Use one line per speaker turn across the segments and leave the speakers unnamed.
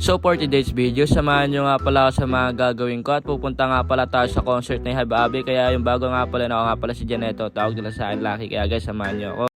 So for today's video, samahan nyo nga pala ako sa mga gagawin ko at pupunta nga pala tayo sa concert ni Hab Abi. Kaya yung bago nga pala na ako nga pala si Janeto, tawag nila sa akin Lucky. Kaya guys, samahan nyo ako.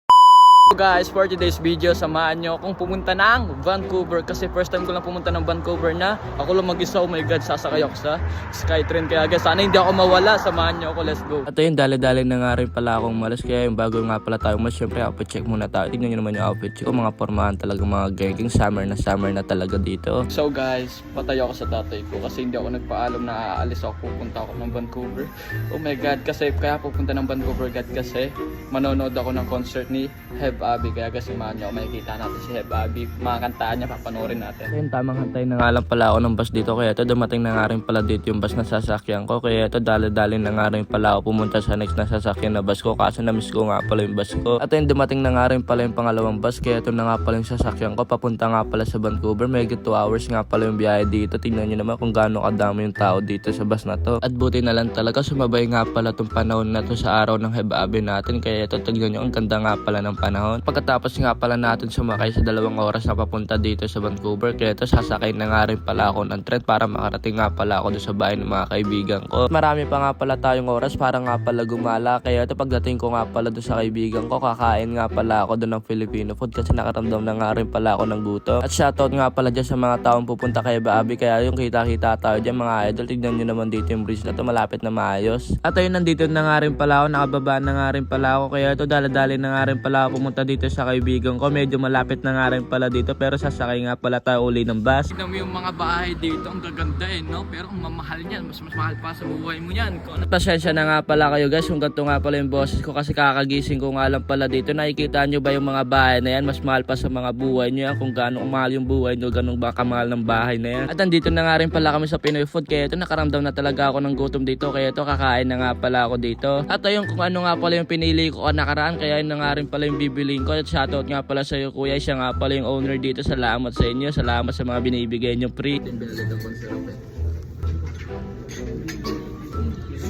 Guys, for today's video, samahan nyo akong pumunta ng Vancouver kasi first time ko lang pumunta ng Vancouver na ako lang mag-isa, oh my god, sasakay ako sa Skytrain kaya guys, sana hindi ako mawala, samahan nyo ako, let's go. At ayun, dali-dali na nga rin pala akong malas kaya yung bago nga pala tayo mas syempre outfit check muna tayo. Tignan nyo naman yung outfit check mga pormahan talaga, mga gaging summer na summer na talaga dito. So guys, patay ako sa tatay ko kasi hindi ako nagpaalam na aalis ako, pupunta ako ng Vancouver. Oh my god, kasi kaya pupunta ng Vancouver god kasi manonood ako ng concert ni Heb Abi kaya guys samahan niyo makikita natin si Heb Abi mga kantaan niya papanoorin natin. Ayun tamang hantay na nga lang pala ako ng bus dito. Kaya ito dumating na nga rin pala dito yung bus na sasakyan ko. Kaya ito dali-dali na nga rin pala ako pumunta sa next na sasakyan na bus ko. Kaso na-miss ko nga pala yung bus ko. At ayun dumating na nga rin pala yung pangalawang bus. Kaya ito na nga pala yung sasakyan ko. Papunta nga pala sa Vancouver. May 2 hours nga pala yung biyahe dito. Tingnan nyo naman kung gaano kadami yung tao dito sa bus na to. At buti na lang talaga sumabay nga pala tong panahon na to sa araw ng Heb Abi natin. Kaya ito tignan nyo ang ganda nga pala ng panahon pagkatapos nga pala natin sumakay sa dalawang oras na papunta dito sa Vancouver ito sasakay na nga rin pala ako ng trend para makarating nga pala ako doon sa bahay ng mga kaibigan ko. Marami pa nga pala tayong oras para nga pala gumala kaya ito pagdating ko nga pala doon sa kaibigan ko kakain nga pala ako doon ng Filipino food kasi nakaramdam na nga rin pala ako ng gutom. At shoutout nga pala dyan sa mga taong pupunta kay Baabi kaya yung kita-kita tayo dyan mga idol tignan nyo naman dito yung bridge na to malapit na maayos. At ayun nandito na nga rin pala ako nakababa na nga rin pala ako kaya ito daladali na nga rin pala ako pumunta dito sa kaibigan ko medyo malapit na nga rin pala dito pero sasakay nga pala tayo uli ng bus
Tignan mo yung mga bahay dito, ang gaganda eh, no? Pero ang mamahal niyan, mas mas mahal pa sa buhay mo yan. Kung ano
Pasensya na nga pala kayo guys kung ganito nga pala yung boses ko kasi kakagising ko nga lang pala dito. Nakikita nyo ba yung mga bahay na yan? Mas mahal pa sa mga buhay nyo yan. Kung gaano kamahal yung buhay nyo, ganun ba kamahal ng bahay na yan. At andito na nga rin pala kami sa Pinoy Food kaya ito nakaramdam na talaga ako ng gutom dito. Kaya ito kakain na nga pala ako dito. At ayun kung ano nga pala yung pinili ko nakaraan kaya yun na nga rin pala yung bibiliin ko. At shoutout nga pala sa iyo kuya. Siya nga pala yung owner dito. Salamat sa inyo. Salamat sa mga binibigay nyo free.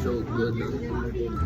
So good.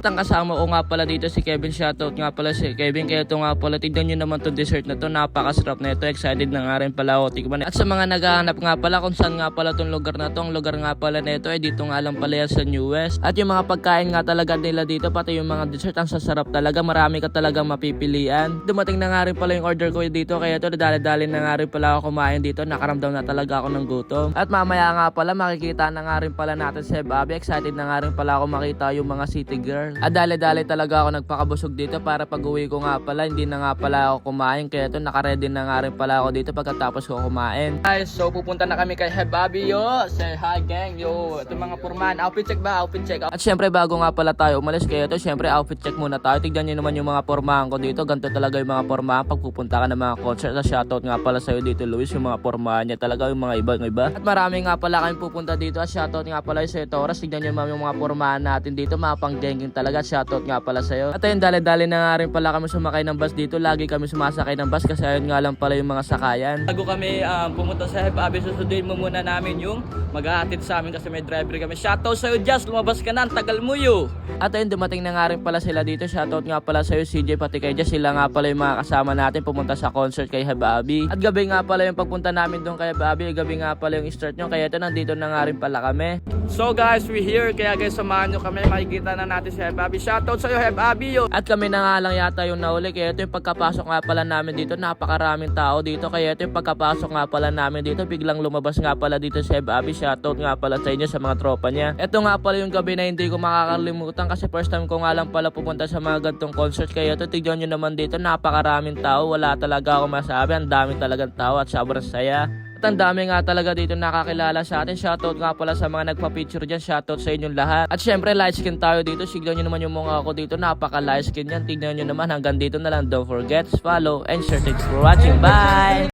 Ang kasama ko nga pala dito si Kevin Shoutout nga pala si Kevin. Kaya ito nga pala tignan nyo naman tong dessert na to Napakasarap na ito. Excited na nga rin pala ako tikman At sa mga naghahanap nga pala kung saan nga pala tong lugar na to Ang lugar nga pala na ito ay dito nga lang pala yan sa New West. At yung mga pagkain nga talaga nila dito Pati yung mga dessert ang sasarap talaga. Marami ka talagang mapipilian. Dumating na nga rin pala yung order ko dito Kaya ito dali-dali na nga rin pala ako kumain dito. Nakaramdam na talaga ako ng gutom. At mamaya nga pala makikita na nga rin pala natin si Bobby Excited na nga rin pala ako makita yung mga city girl. At dali-dali talaga ako nagpakabusog dito Para pag uwi ko nga pala Hindi na nga pala ako kumain. Kaya ito nakaready na nga rin pala ako dito Pagkatapos ko kumain. Guys, so pupunta na kami kay Bobby yo Say hi gang. Yo Ito mga purman. Outfit check ba? Outfit check. At syempre bago nga pala tayo umalis Kaya ito syempre outfit check muna tayo. Tignan nyo naman yung mga pormahan ko dito. Ganito talaga yung mga pormahan Pag pupunta ka ng mga concert. At shoutout nga pala sa'yo dito Luis Yung mga pormahan niya talaga yung mga iba iba At marami nga pala kayong pupunta dito. At shoutout nga pala sa'yo Toras Tignan nyo naman yung mga pormahan natin dito Mga panggenging talaga. Shoutout nga pala sa'yo. At ayun dali-dali na nga rin pala kami sumakay ng bus dito. Lagi kami sumasakay ng bus Kasi ayun nga lang pala yung mga sakayan. Bago kami um, pumunta sa Hebabe Susundin mo muna namin yung maghahatid sa amin Kasi may driver kami. Shoutout sa'yo Jazz. Lumabas ka na tagal mo yo. At ayun dumating na nga rin pala sila dito. Shoutout nga pala sa'yo CJ pati kay Jazz. Sila nga pala yung mga kasama natin Pumunta sa concert kay Hebabe At gabi nga pala yung pagpunta namin doon kay Hebabe Gabi nga pala yung start nyo. Kaya ito nandito na nga rin pala kami. So guys, we here. Kaya guys, samahan nyo kami Makikita na natin si Hebabe Shoutout sa'yo Hebabe yo. At kami na nga lang yata yung nauli Kaya ito yung pagkapasok nga pala namin dito. Napakaraming tao dito Kaya ito yung pagkapasok nga pala namin dito. Biglang lumabas nga pala dito si Hebabe Shoutout nga pala sa inyo sa mga tropa niya. Ito nga pala yung gabi na hindi ko makakalimutan Kasi first time ko nga lang pala pupunta sa mga gantong concert. Kaya ito tignan nyo naman dito Napakaraming tao. Wala talaga ako masabi. Ang dami talagang tao at sobrang saya ang dami nga talaga dito nakakilala sa atin. Shoutout nga pala sa mga nagpa-picture dyan. Shoutout sa inyong lahat. At syempre, light skin tayo dito. Siglan nyo naman yung mga ako dito. Napaka light skin yan. Tignan nyo naman. Hanggang dito na lang. Don't forget follow and share. Thanks for watching. Bye!